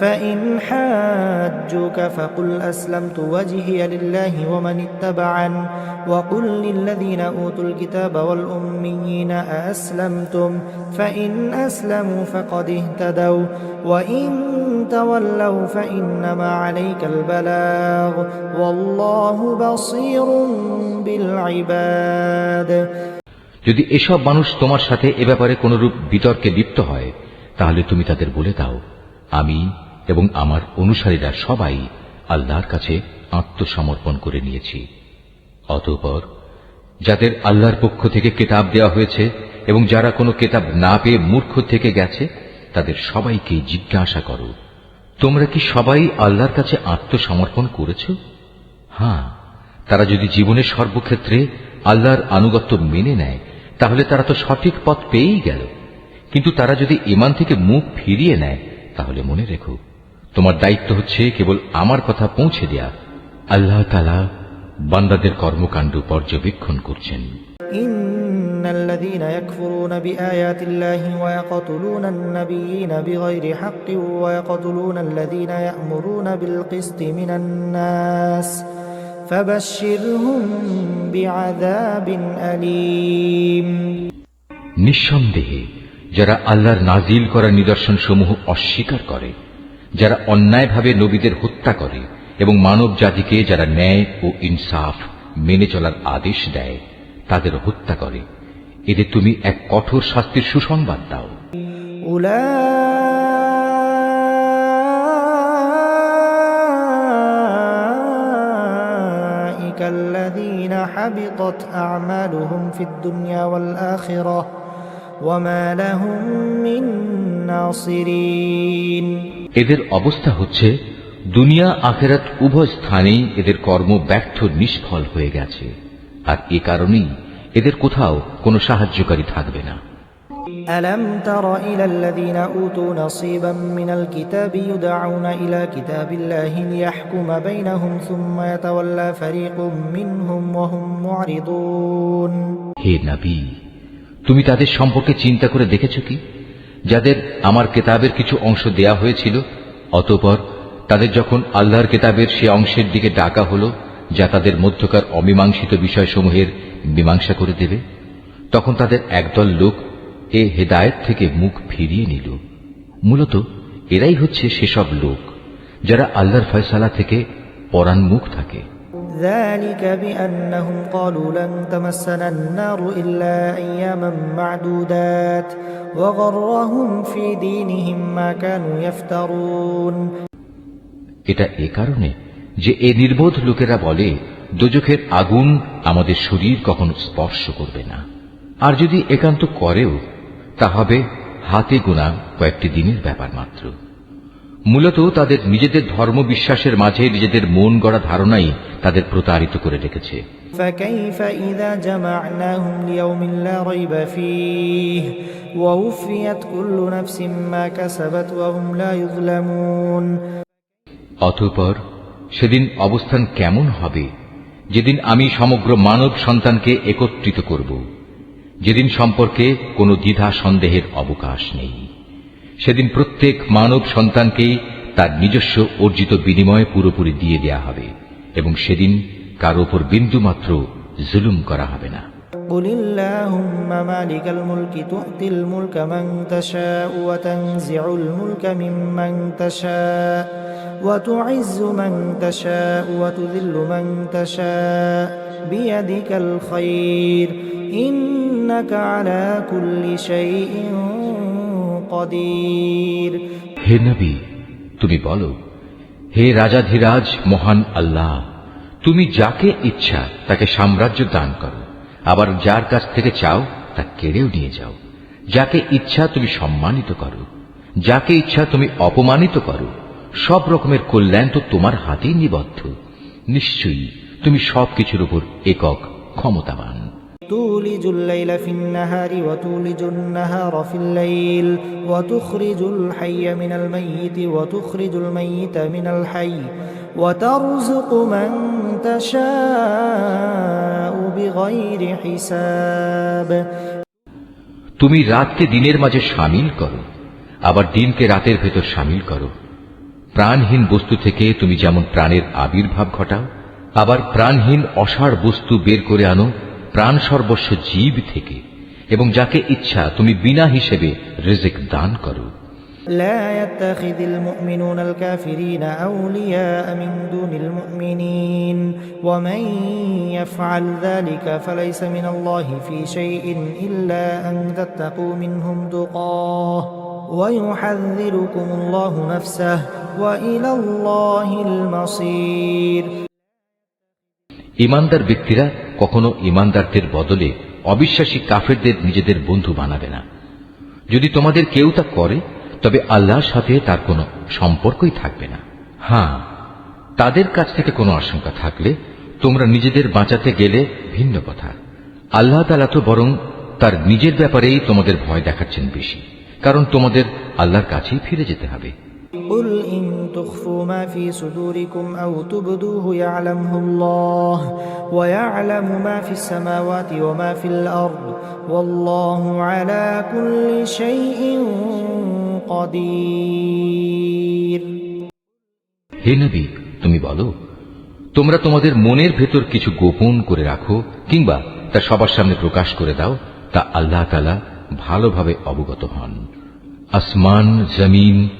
فإن حاجوك فقل أسلمت وجهي لله ومن اتبعن وقل للذين أوتوا الكتاب والأميين أأسلمتم فإن أسلموا فقد اهتدوا وإن تولوا فإنما عليك البلاغ والله بصير بالعباد যদি এসব মানুষ তোমার সাথে এ ব্যাপারে কোনরূপ বিতর্কে লিপ্ত হয় তাহলে তুমি তাদের বলে দাও আমি এবং আমার অনুসারীরা সবাই আল্লাহর কাছে আত্মসমর্পণ করে নিয়েছি। অতঃপর যাদের আল্লাহর পক্ষ থেকে কেতাব দেওয়া হয়েছে এবং যারা কোনো কেতাব না পেয়ে মূর্খ থেকে গেছে, তাদের সবাইকে জিজ্ঞাসা করো, তোমরা কি সবাই আল্লাহর কাছে আত্মসমর্পণ করেছ? হ্যাঁ তারা যদি জীবনের সর্বক্ষেত্রে আল্লাহর আনুগত্য মেনে নেয়, তাহলে তারা তো সঠিক পথ পেয়েই গেল। কিন্তু তারা যদি ইমান থেকে মুখ ফিরিয়ে নেয়, তাহলে মনে রেখো তোমার দায়িত্ব হচ্ছে কেবল আমার কথা পৌঁছে দেয়া আল্লাহ তালা বান্দাদের কর্মকাণ্ড পর্যবেক্ষণ করছেন إن الذين يكفرون بآيات الله ويقتلون النبيين بغير حق ويقتلون الذين يأمرون بالقسط من الناس فبشرهم بعذاب أليم নিঃসন্দেহে যারা আল্লাহর নাজিল করা নিদর্শন সমূহ অস্বীকার করে যারা অন্যায়ভাবে নবীদের হত্যা করে এবং মানব জাতিকে যারা ন্যায় ও ইনসাফ মেনে চলার আদেশ দেয় তাদের হত্যা করে এদের তুমি এক কঠোর শাস্তির সুসংবাদ দাও أولئك الذين حبطت أعمالهم في الدنيا والآخرة وما لهم من ناصرين এদের অবস্থা হচ্ছে দুনিয়া আখেরাত উভয় স্থানেই এদের কর্ম ব্যর্থ নিষ্ফল হয়ে গেছে আর এ কারণেই এদের কোথাও কোনো সাহায্যকারী থাকবে না ألم تر إلى الذين أوتوا نصيبا من الكتاب يدعون إلى كتاب الله ليحكم بينهم ثم يتولى فريق منهم وهم معرضون হে নবী তুমি তাদের সম্পর্কে চিন্তা করে দেখেছ কি যাদের আমার কেতাবের কিছু অংশ দেয়া হয়েছিল, অতঃপর তাদের যখন আল্লাহর কেতাবের সে অংশের দিকে ডাকা হল, যা তাদের মধ্যকার অমীমাংসিত বিষয়সমূহের মীমাংসা করে দেবে, তখন তাদের একদল লোক এ হেদায়েত থেকে মুখ ফিরিয়ে নিল। মূলত এরাই হচ্ছে সেসব লোক, যারা আল্লাহর ফয়সালা থেকে পরাণমুখ থাকে। ذلك بأنهم قالوا لن تمسنا النار إلا أياما معدودات وغرهم في دينهم ما كانوا يفترون এটা এ কারণে যে এ নির্বোধ লোকেরা বলে দোজখের আগুন আমাদের শরীর কখনো স্পর্শ করবে না আর যদি একান্ত করেও তা হবে হাতে গোনা কয়েকটি দিনের ব্যাপার মাত্র মূলত তাদের নিজেদের ধর্ম বিশ্বাসের মাঝে নিজেদের মন গড়া ধারণাই তাদের প্রতারিত করে রেখেছে। অতপর সেদিন অবস্থান কেমন হবে? যেদিন আমি সমগ্র মানব সন্তানকে একত্রিত করব। যেদিন সম্পর্কে কোনো দ্বিধা সন্দেহের অবকাশ নেই। সেদিন প্রত্যেক মানব সন্তানকেই তার নিজস্ব অর্জিত বিনিময় পুরোপুরি দিয়ে দেয়া হবে এবং সেদিন কার ওপর বিন্দুমাত্র জুলুম করা হবে না قل اللهم مالك الملك تؤتي الملك من تشاء وتنزع الملك ممن تشاء وتعز من تشاء وتذل من تشاء بيدك الخير إنك على كل شيء قدير হে নবী তুমি বলো হে রাজাধিরাজ মহান আল্লাহ তুমি যাকে ইচ্ছা তাকে সাম্রাজ্য দান করো আবার যার কাছ থেকে চাও তা কেড়েও নিয়ে যাও যাকে ইচ্ছা তুমি সম্মানিত করো যাকে ইচ্ছা তুমি অপমানিত করো সব রকমের কল্যাণ তো তোমার হাতেই নিবদ্ধ নিশ্চয়ই তুমি সবকিছুর উপর একক ক্ষমতাবান تولج الليل في النهار وتولج النهار في الليل وتخرج الحي من الميت وتخرج الميت من الحي وترزق من تشاء بغير حساب তুমি রাতকে দিনের মাঝে সামিল করো আবার দিনকে রাতের ভেতর সামিল করো প্রাণহীন বস্তু থেকে তুমি যেমন প্রাণের আবির্ভাব ঘটাও আবার প্রাণহীন অসার বস্তু বের করে আনো প্রাণ সর্বস্ব জীব থেকে এবং যাকে ইচ্ছা তুমি বিনা হিসেবে রিজিক দান করো لا يتخذ المؤمنون الكافرين أولياء من دون المؤمنين ومن يفعل ذلك فليس من الله في شيء إلا أن تتقوا منهم تقاه ويحذركم الله نفسه وإلى الله المصير ইমানদার ব্যক্তিরা কখনো ইমানদারদের বদলে অবিশ্বাসী কাফেরদের নিজেদের বন্ধু বানাবে না। যদি তোমাদের কেউ তা করে, তবে আল্লাহর সাথে তার কোনো সম্পর্কই থাকবে না। হ্যাঁ তাদের কাছ থেকে কোনো আশঙ্কা থাকলে তোমরা নিজেদের বাঁচাতে গেলে ভিন্ন কথা। আল্লাহ তালা তো বরং তার নিজের ব্যাপারেই তোমাদের ভয় দেখাচ্ছেন বেশি, কারণ তোমাদের আল্লাহর কাছেই ফিরে যেতে হবে। قل إن تخفوا ما في صدوركم أو تبدوه يعلمه الله ويعلم ما في السماوات وما في الأرض والله على كل شيء قدير হে নবী তুমি বলো তোমরা তোমাদের মনের ভেতর কিছু গোপন করে রাখো কিংবা তা সবার সামনে প্রকাশ করে দাও তা আল্লাহ তালা ভালোভাবে অবগত হন আসমান জমিন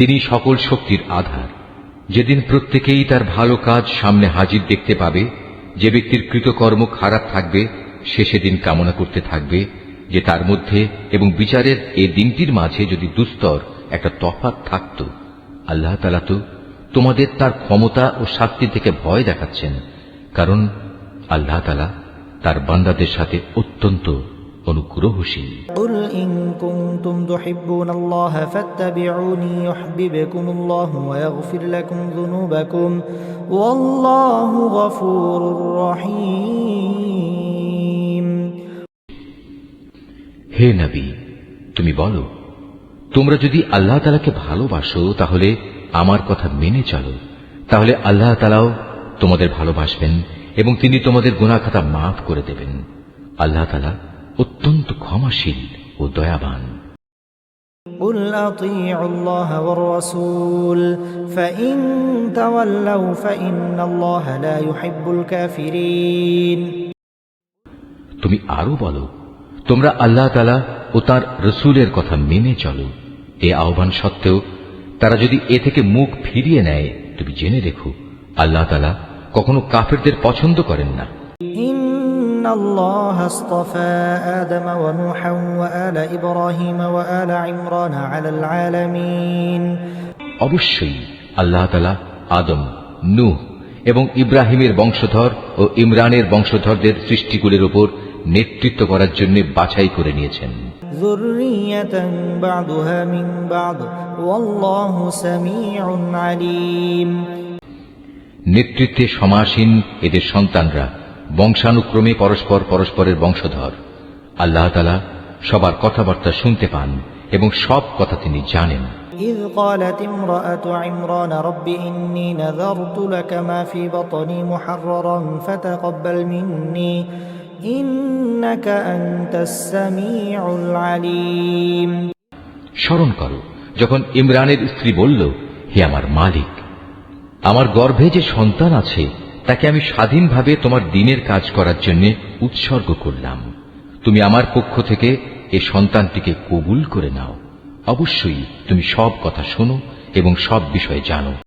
তিনি সকল শক্তির আধার। যেদিন প্রত্যেকেই তার ভালো কাজ সামনে হাজির দেখতে পাবে, যে ব্যক্তির কৃতকর্ম খারাপ থাকবে, সে সেদিন কামনা করতে থাকবে, যে তার মধ্যে এবং বিচারের এ দিনটির মাঝে যদি দুস্তর একটা তফাৎ থাকত, আল্লাহ তালা তো তোমাদের তার ক্ষমতা ও শাস্তি থেকে ভয় দেখাচ্ছেন, কারণ আল্লাহ তালা তার বান্দাদের সাথে অত্যন্ত অনুগ্রহশীল قل إن كنتم تحبون الله فاتبعوني يحببكم الله ويغفر لكم ذنوبكم والله غفور رحيم হে নবী তুমি বলো তোমরা যদি আল্লাহ তালাকে ভালোবাসো তাহলে আমার কথা মেনে চলো তাহলে আল্লাহ তালাও তোমাদের ভালোবাসবেন এবং তিনি তোমাদের গুণাখাতা মাফ করে দেবেন আল্লাহ তালা অত্যন্ত ক্ষমাশীল ও দয়াবান قل أطيعوا الله والرسول فإن تولوا فإن الله لا يحب الكافرين তুমি আরো বলো তোমরা আল্লাহ তালা ও তার রসুলের কথা মেনে চলো এ আহ্বান সত্ত্বেও তারা যদি এ থেকে মুখ ফিরিয়ে নেয় তুমি জেনে রেখো আল্লাহ তালা কখনো কাফেরদের পছন্দ করেন না إن الله اصطفى آدم ونوحا وآل إبراهيم وآل عمران على العالمين অবশ্যই আল্লাহ তালা আদম নূহ এবং ইব্রাহিমের বংশধর ও ইমরানের বংশধরদের সৃষ্টিগুলির উপর নেতৃত্ব করার জন্য বাছাই করে নিয়েছেন ذرية بعضها من بعض والله سميع عليم নেতৃত্বে সমাসীন এদের সন্তানরা বংশানুক্রমে পরস্পর পরস্পরের বংশধর আল্লাহ তালা সবার কথাবার্তা শুনতে পান এবং সব কথা তিনি জানেন إذ قالت امرأة عمران رب إني نذرت لك ما في بطني محررا فتقبل مني إنك أنت السميع العليم স্মরণ করো যখন ইমরানের স্ত্রী বলল হে আমার মালিক আমার গর্ভে যে সন্তান আছে তাকে আমি স্বাধীনভাবে তোমার দিনের কাজ করার জন্য উৎসর্গ করলাম। তুমি আমার পক্ষ থেকে এ সন্তানটিকে কবুল করে নাও। অবশ্যই তুমি সব কথা শোনো এবং সব বিষয়ে জানো।